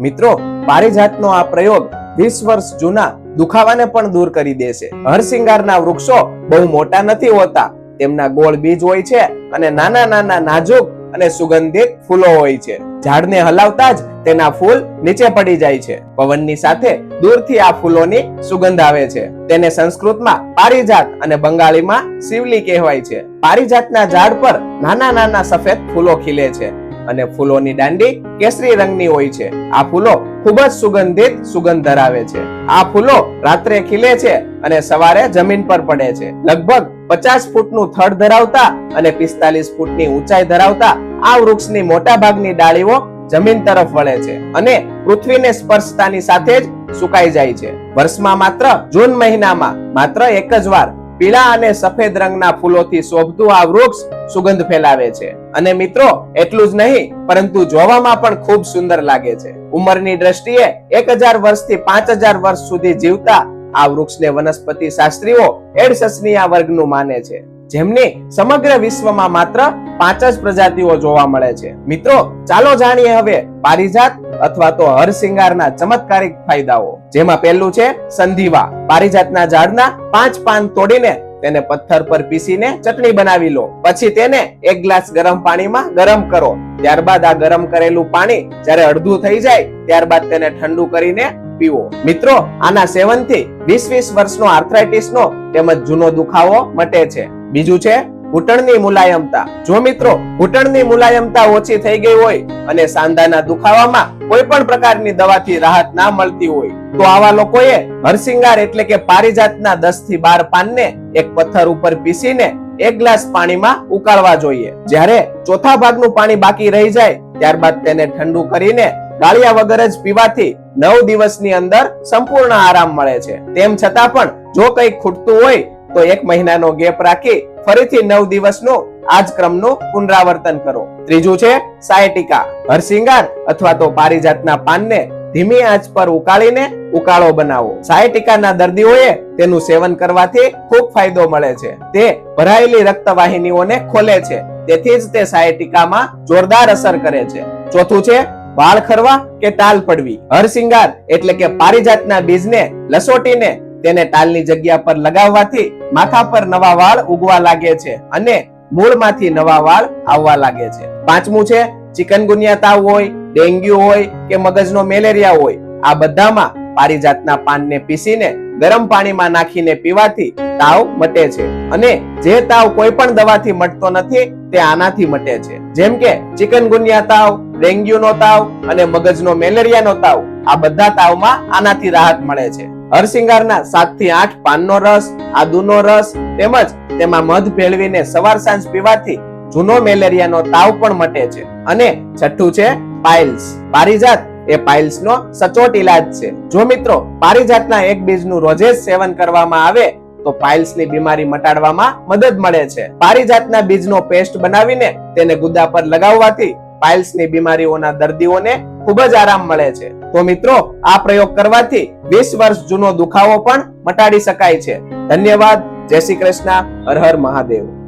મિત્રો, પારિજાતનો આ પ્રયોગ વીસ વર્ષ જૂના દુખાવાને પણ દૂર કરી દેશે હરસિંગારના વૃક્ષો બહુ મોટા નથી હોતા. તેમના ગોળ બીજ હોય છે અને નાના નાના નાજુક અને સુગંધિત ફૂલો હોય છે. ઝાડને હલાવતા જ તેના ફૂલ નીચે પડી જાય છે. પવનની સાથે દૂરથી આ ફૂલોની સુગંધ આવે છે. તેને સંસ્કૃતમાં પારિજાત અને બંગાળીમાં શિવલી કહેવાય છે. પારિજાતના ઝાડ પર નાના નાના સફેદ ફૂલો ખીલે છે. અને ફૂલોની દાંડી કેસરી રંગની હોય છે. આ ફૂલો ખૂબ જ સુગંધિત સુગંધ ધરાવે છે. આ ફૂલો રાત્રે ખીલે છે અને સવારે જમીન પર પડે છે. લગભગ પચાસ ફૂટનું થડ ધરાવતા અને પિસ્તાલીસ ફૂટની ઊંચાઈ ધરાવતા આ વૃક્ષની મોટા ભાગની ડાળીઓ જમીન તરફ વળે છે અને પૃથ્વીને સ્પર્શતાની સાથે જ સુકાઈ જાય છે. વર્ષમાં માત્ર જૂન મહિનામાં માત્ર એક જ વાર પીળા અને સફેદ રંગના ફૂલોથી શોભતું આ વૃક્ષ સુગંધ ફેલાવે છે. અને મિત્રો, એટલું જ નહીં, પરંતુ જોવામાં પણ ખૂબ સુંદર લાગે છે. ઉંમરની દ્રષ્ટિએ એક હજાર વર્ષથી પાંચ હજાર વર્ષ સુધી જીવતા આ વૃક્ષને વનસ્પતિ શાસ્ત્રીઓ એડસસનિયા વર્ગનું માને છે. જેમની સમગ્ર વિશ્વમાં માત્ર પાંચ જ પ્રજાતિઓ જોવા મળે છે. મિત્રો, ચાલો જાણીએ હવે પારિજાત અથવા તો હરસિંગારના ચમત્કારિક ફાયદાઓ. જેમાં પહેલું છે સંધિવા. પારિજાતના ઝાડના પાંચ પાન તોડીને તેને પથ્થર પર પીસીને ચટણી બનાવી લો. પછી તેને એક ગ્લાસ ગરમ પાણીમાં ગરમ કરો. ત્યારબાદ આ ગરમ કરેલું પાણી જ્યારે અડધું થઈ જાય, ત્યારબાદ તેને ઠંડુ કરીને પીવો. મિત્રો, આના સેવનથી વીસ વીસ વર્ષનો આર્થરાઇટિસનો તેમજ જૂનો દુખાવો મટે છે. બીજું છે ઘૂંટણની મુલાયમતા. જો મિત્રો, ઘૂંટણની મુલાયમતા ઓછી થઈ ગઈ હોય અને સાંધાના દુખાવામાં કોઈ પણ પ્રકારની દવાથી રાહત ના મળતી હોય, તો આવા લોકોએ હરસિંગાર એટલે કે પારિજાતના દસથી બાર પાનને એક પથ્થર ઉપર પીસીને એક ગ્લાસ પાણીમાં ઉકાળવા જોઈએ. જ્યારે ચોથા ભાગનું પાણી બાકી રહી જાય, ત્યારબાદ તેને ઠંડુ કરીને ગાળિયા વગર જ પીવાથી નવ દિવસની અંદર સંપૂર્ણ આરામ મળે છે. તેમ છતાં પણ, જો કંઈક ખૂટતું હોય તો એક મહિનાનો ગેપ રાખી ફરીથી નવ દિવસનો આ ક્રમનું પુનરાવર્તન કરો. ત્રીજું છે સાયટિકા. હરસિંગાર અથવા તો પારિજાતના પાનને ધીમી આંચ પર ઉકાળીને ઉકાળો બનાવો. સાયટિકાના દર્દીઓએ તેનું સેવન કરવાથી ખૂબ ફાયદો મળે છે. તે ભરાયેલી રક્તવાહિનીઓને ખોલે છે. તેથી જ તે સાયટિકામાં જોરદાર અસર કરે છે. ચોથું છે વાળ ખરવા કે તાલ પડવી. હરસિંગાર એટલે કે પારિજાતના બીજને લસોટીને તેને તાલની જગ્યા પર લગાવવાથી માથા પર નવા વાળ ઉગવા લાગે છે અને મૂળમાંથી નવા વાળ આવવા લાગે છે. પાંચમું છે ચિકનગુનિયા તાવ હોય, ડેન્ગ્યુ હોય કે મગજનો મેલેરિયા હોય, આ બધામાં પારિજાતના પાનને પીસીને ગરમ પાણીમાં નાખીને પીવાથી તાવ મટે છે અને જે તાવ કોઈ પણ દવાથી મટતો નથી તે આનાથી મટે છે. જેમ કે ચિકનગુનિયા તાવ, ડેન્ગ્યુનો તાવ અને મગજનો મેલેરિયાનો તાવ, આ બધા તાવમાં આનાથી રાહત મળે છે. હરસિંગારના સાતથી આઠ પાનનો રસ, આદુનો રસ તેમજ તેમાં મધ ભેળવીને સવાર સાંજ પીવાથી જૂનો મેલેરિયાનો તાવ પણ મટે છે. અને છઠ્ઠું છે પાઇલ્સ પારિજાત એ પાઇલ્સ નો સચોટ ઇલાજ છે. જો મિત્રો પારિજાતના એક બીજનું રોજે સેવન કરવામાં આવે, તો પાઇલ્સની બીમારી મટાડવામાં મદદ મળે છે. પારિજાતના બીજનો પેસ્ટ બનાવીને તેને ગુદા પર લગાવવાથી પાઇલ્સની બીમારીઓના દર્દીઓને ખૂબ જ આરામ મળે છે. તો મિત્રો, આ પ્રયોગ કરવાથી 20 વર્ષ જૂનો દુખાવો પણ મટાડી શકાય છે. ધન્યવાદ. જય શ્રી કૃષ્ણ. હર હર મહાદેવ.